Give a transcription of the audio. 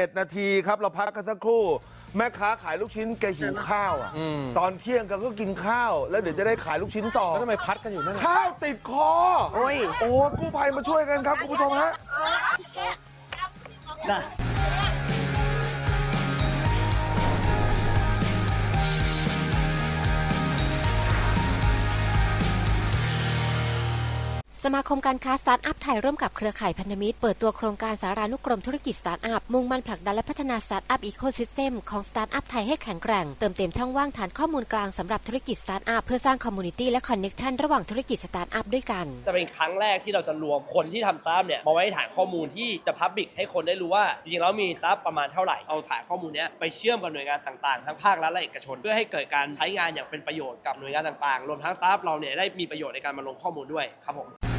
11 นาทีครับ เราพักกันสักครู่ แม่ค้าขายลูกชิ้นแกหิวข้าวอะอืมตอนเที่ยงแกก็กินข้าว แล้วเดี๋ยวจะได้ขายลูกชิ้นต่อ แล้วทำไมพัดกันอยู่นั่นน่ะข้าวติดคอ โอ้ยโอ้กู้ภัยมาช่วยกันครับคุณผู้ชมฮะ สมาคมการค้าสตาร์ทอัพไทยร่วมกับเครือข่ายพันธมิตร เปิดตัวโครงการสารานุกรมธุรกิจสตาร์ทอัพ มุ่งมั่นผลักดันและพัฒนาสตาร์ทอัพอีโคซิสเต็มของสตาร์ทอัพไทยให้แข็งแกร่ง เติมเต็มช่องว่างฐานข้อมูลกลางสำหรับธุรกิจสตาร์ทอัพเพื่อสร้างคอมมูนิตี้และคอนเน็ชันระหว่างธุรกิจสตาร์ทอัพด้วยกัน จะเป็นครั้งแรกที่เราจะรวมคนที่ทำซับเนี่ยมาไว้ในฐานข้อมูลที่จะพับบิกให้คนได้รู้ว่าจริงๆแล้วมีซับประมาณเท่าไหร่เอาฐานข้อมูลนี้ไปเชื่อมกับหน่วยงานต่างๆทั้งภาครัฐและเอกชน เพื่อให้เกิดการใช้งานอย่างเป็นประโยชน์กับหน่วยงานต่างๆ รวมทั้งซับเราเนี่ยได้มีประโยชน์ในการมาลงข้อมูลด้วยครับผม